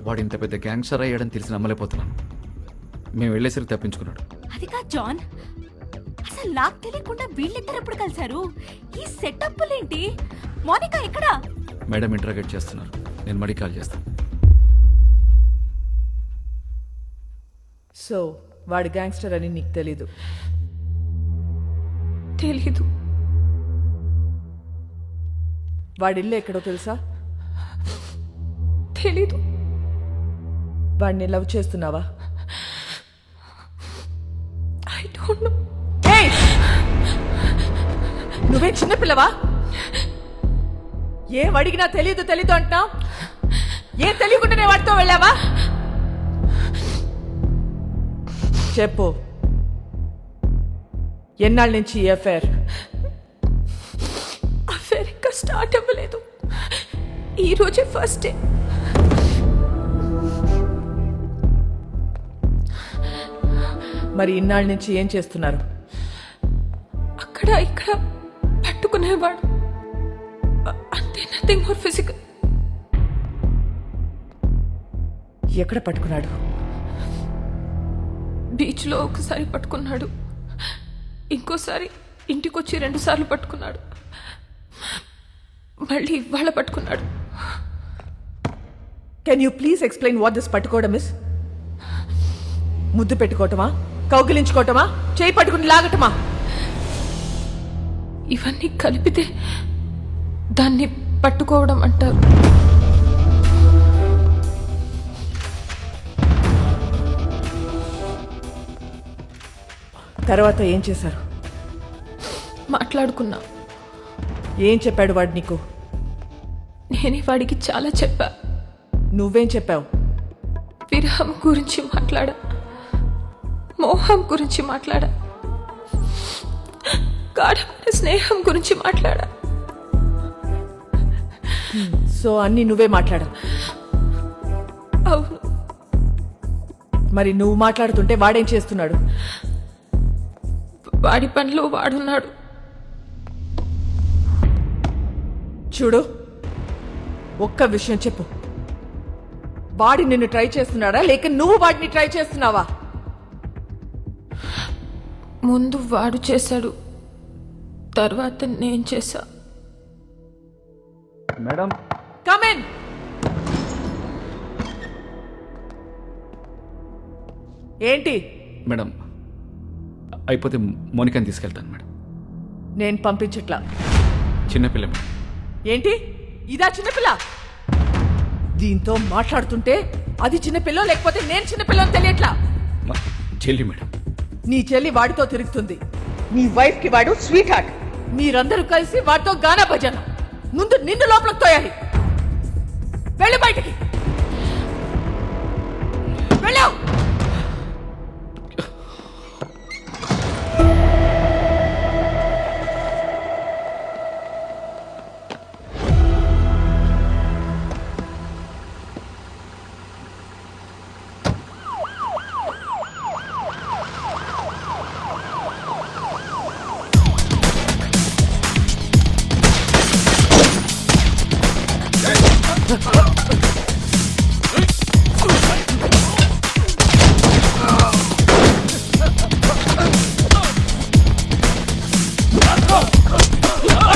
వాడు ఇంత పెద్ద గ్యాంగ్స్టర్ అయ్యాడని తెలిసి నమ్మలేకపోతున్నాను మేము వెళ్ళేసరికి తప్పించుకున్నాడు. అది కాదు జాన్. అసలు నాకు తెలియకుండా వీళ్ళిద్దరు ఎప్పుడు కలిశారు? ఈ సెటప్లేంటి మోనికా ఎక్కడ? మేడం ఇంటరాగేట్ చేస్తున్నారు. నేను మడి కాల్ చేస్తాను. సో వాడు గ్యాంగ్స్టర్ అని నీకు తెలీదు? తెలీదు. వాడి ఇల్లు ఎక్కడో తెలుసా? తెలీదు. వాడిని లవ్ చేస్తున్నావా? I don't know! నువ్వే చిన్నపిల్లవా? ఏం అడిగినా తెలీదు తెలీదు అంటున్నావు? ఏం తెలియకుండానే వాడితో వెళ్ళావా? చెప్పు. ఎన్నాళ్ళ నుంచి ఈ అఫేర్ అఫేర్ ఇంకా స్టార్ట్ అవ్వలేదు. ఈ రోజే ఫస్ట్ డే మరి ఇన్నాళ్ళ నుంచి ఏం చేస్తున్నారు? అక్కడ ఇక్కడ పట్టుకునేవాడు. అంతే నథింగ్ మోర్ ఫిజికల్ ఎక్కడ పట్టుకున్నాడు? బీచ్లో ఒకసారి పట్టుకున్నాడు. ఇంకోసారి ఇంటికి వచ్చి రెండు సార్లు పట్టుకున్నాడు. మళ్ళీ ఇవాళ పట్టుకున్నాడు. Can you please explain what this పట్టుకోవడం ఇస్ ముద్దు పెట్టుకోవటమా? కౌగిలించుకోవటమా? చేయి పట్టుకుని లాగటమా? ఇవన్నీ కలిపితే దాన్ని పట్టుకోవడం అంటారు. తర్వాత ఏం చేశారు? మాట్లాడుకున్నా. ఏం చెప్పాడు వాడు నీకు? నేనే వాడికి చాలా చెప్పా. నువ్వేం చెప్పావు? విరహం గురించి మాట్లాడా? మోహం గురించి మాట్లాడా? గాఢమైన స్నేహం గురించి మాట్లాడా? సో అన్ని నువ్వే మాట్లాడావు అవును. మరి నువ్వు మాట్లాడుతుంటే వాడేం చేస్తున్నాడు? వాడి పనిలో వాడున్నాడు. చూడు ఒక్క విషయం చెప్పు. వాడి నిన్ను ట్రై చేస్తున్నాడా? లేక నువ్వు వాడిని ట్రై చేస్తున్నావా? ముందు వాడు చేశాడు తర్వాత నేను చేశా. మేడం. కమెన్ ఏంటి? మేడం అయిపోతే మోనికాని తీసుకెళ్తాను మేడం. నేను పంపించట్లా. చిన్నపిల్ల మేడం. ఏంటి? ఇదా చిన్నపిల్ల? దీంతో మాట్లాడుతుంటే అది చిన్నపిల్ల లేకపోతే నేను చిన్నపిల్ల అని తెలియట్లా? మా చెల్లి మేడం. నీ చెల్లి వాడితో తిరుగుతుంది. నీ వైఫ్కి వాడు స్వీట్ హార్ట్ మీరందరూ కలిసి వాడితో గానా భజన. ముందు నిన్ను లోపలికి తోయాలి. వెళ్ళు బయటికి. వెళ్ళావు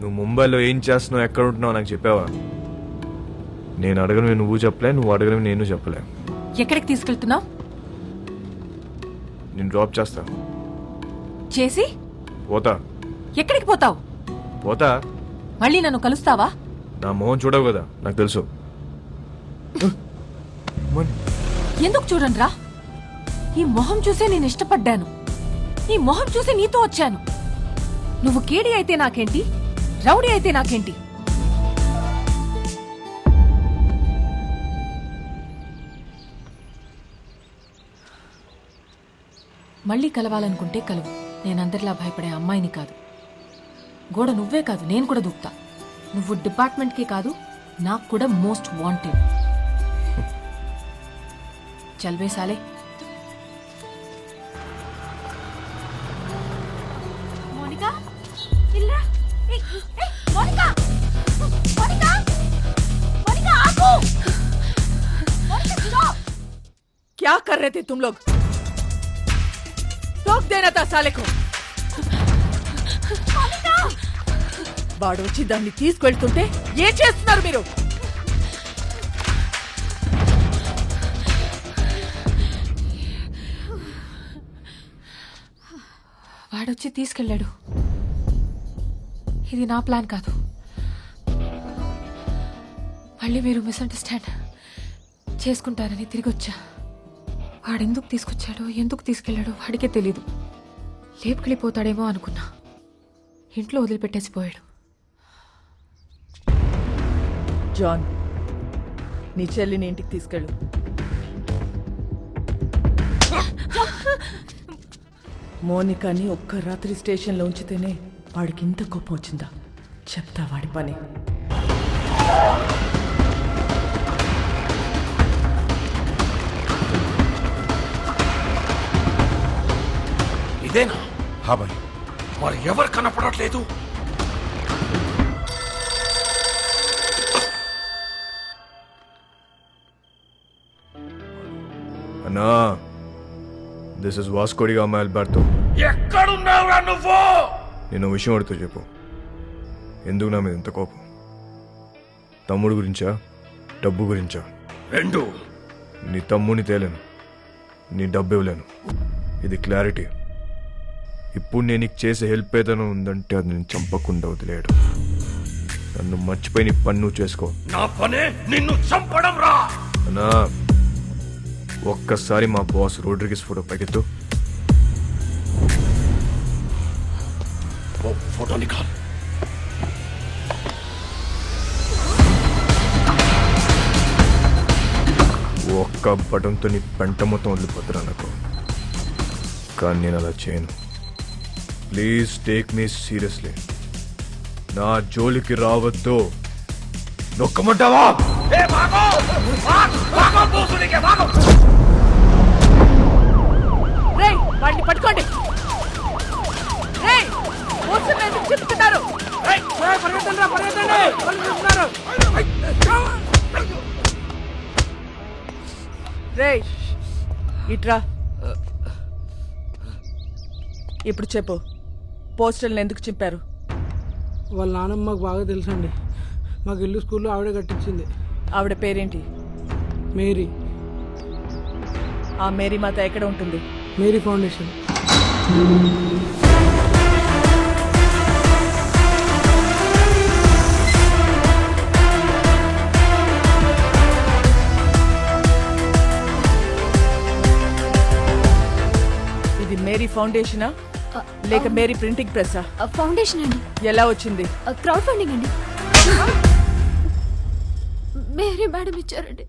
నువ్వు ముంబైలో ఏం చేస్తున్నావు ఎక్కడ ఉంటున్నావు నాకు చెప్పావా? నేను అడగను నువ్వు చెప్పలే నువ్వు అడగను నేను చెప్పలే. ఎక్కడికి తీసుకెళ్తున్నావు? నేను డ్రాప్ చేస్తా. చేసి? పోతా. ఎక్కడికి పోతావు? పోతా. మళ్ళీ నన్ను కలుస్తావా? నా మొహం చూడవు కదా నాకు తెలుసు. ఎందుకు చూడండిరా ఈ మొహం చూసే నేను ఇష్టపడ్డాను. ఈ మొహం చూసి నీతో వచ్చాను. నువ్వు కేడి అయితే నాకేంటి? రౌడీ అయితే నాకేంటి? మళ్ళీ కలవాలనుకుంటే కలవు. నేనందరిలా భయపడే అమ్మాయిని కాదు. గోడ నువ్వే కాదు నేను కూడా దూకుతా. నువ్వు డిపార్ట్మెంట్కి కాదు నాకు కూడా మోస్ట్ వాంటెడ్. చల్వేసాలే क्या कर रहे थे तुम लोग टोक देना था साले को వాడు వచ్చి దాన్ని తీసుకెళ్తుంటే ఏం చేస్తున్నారు మీరు వాడొచ్చి తీసుకెళ్ళాడు ఇది నా ప్లాన్ కాదు మళ్ళీ మీరు మిస్అండర్స్టాండ్ చేసుకుంటారని తిరిగి వచ్చా వాడెందుకు తీసుకొచ్చాడో ఎందుకు తీసుకెళ్ళాడో వాడికే తెలీదు. లేపుకెళ్ళిపోతాడేమో అనుకున్నా. ఇంట్లో వదిలిపెట్టేసి పోయాడు జాన్ నీ చెల్లిని ఇంటికి తీసుకెళ్ళు. మోనికాని ఒక్క రాత్రి స్టేషన్లో ఉంచితేనే వాడికి ఇంత కోపం వచ్చిందా? చెప్తా వాడి పని. ఇదేనా? హాబాయ్ మరి ఎవరు కనపడట్లేదు? అన్నా దిస్ ఇస్ వాస్కోడిగా అమ్మాయి అల్బర్తో ఎక్కడున్నావురా నువ్వు? నేను విషయం అడుగుతూ చెప్పు. ఎందుకు నా మీద ఇంత కోపం? తమ్ముడు గురించా? డబ్బు గురించా? రెండు. నీ తమ్ముని తేలేను. నీ డబ్బు ఇవ్వలేను. ఇది క్లారిటీ ఇప్పుడు నేను నీకు చేసే హెల్ప్ ఏదైనా ఉందంటే అది నేను చంపకుండా వదిలేయడు. నన్ను మర్చిపోయి నీ పని నువ్వు చేసుకో. నా పనే నిన్ను చంపడం రా! అన్నా ఒక్కసారి మా బాస్ రోడ్రిగిస్ ఫోటో పైకెత్తు. ఫోటో నికాల్ ఒక్క బటన్తో నీ పెంట మొత్తం వదిలిపోతున్నా నాకు. కానీ నేను అలా చేయను. ప్లీజ్ టేక్ మీ సీరియస్లీ నా జోలికి రావద్దు. నొక్కమంటావా? రేయ్ పట్టుకోండి. చెప్తున్నారు రేయ్ ఇట్రా. ఇప్పుడు చెప్పు. పోస్టర్లను ఎందుకు చింపారు? వాళ్ళ నాన్నమ్మ మాకు బాగా తెలుసండి. మాకు ఇల్లు స్కూల్లో ఆవిడే కట్టించింది. ఆవిడ పేరేంటి? మేరీ. ఆ మేరీ మాత ఎక్కడ ఉంటుంది? Mary foundation. ఇది మేరీ ఫౌండేషనా? లేక మేరీ ప్రింటింగ్ ప్రెస్సా? ఫౌండేషన్ అండి. ఎలా వచ్చింది? క్రౌడ్ ఫండింగ్ అండి. మేరీ మేడం ఇచ్చారండి.